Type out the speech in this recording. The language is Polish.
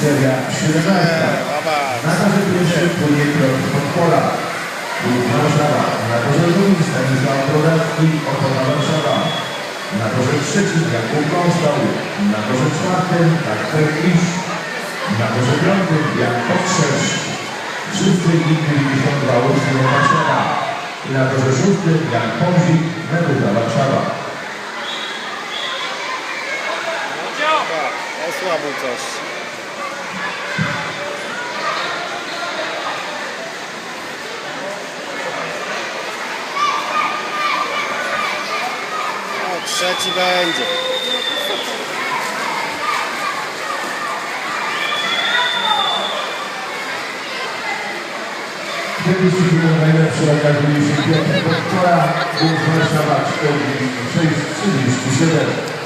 Na torze pierwszy płynie Piotr Podpola. Klub Warszawa. Na torze drugim Stanisław Brodacki, Ochota Warszawa. Na torze trzecim Jakub Kąstał. Na torze czwartym Kacper Klisz. Na torze piątym Jan Potrzesz. Wszyscy inni 92 Olsztyn Warszawa. I na torze szóstym Jan Pomzik, Meduza Warszawa. Osłabił coś. Trzeci będzie. Kiedyś było najlepszy okazuje się Piotr Podpola. Klub Warszawa 46 37.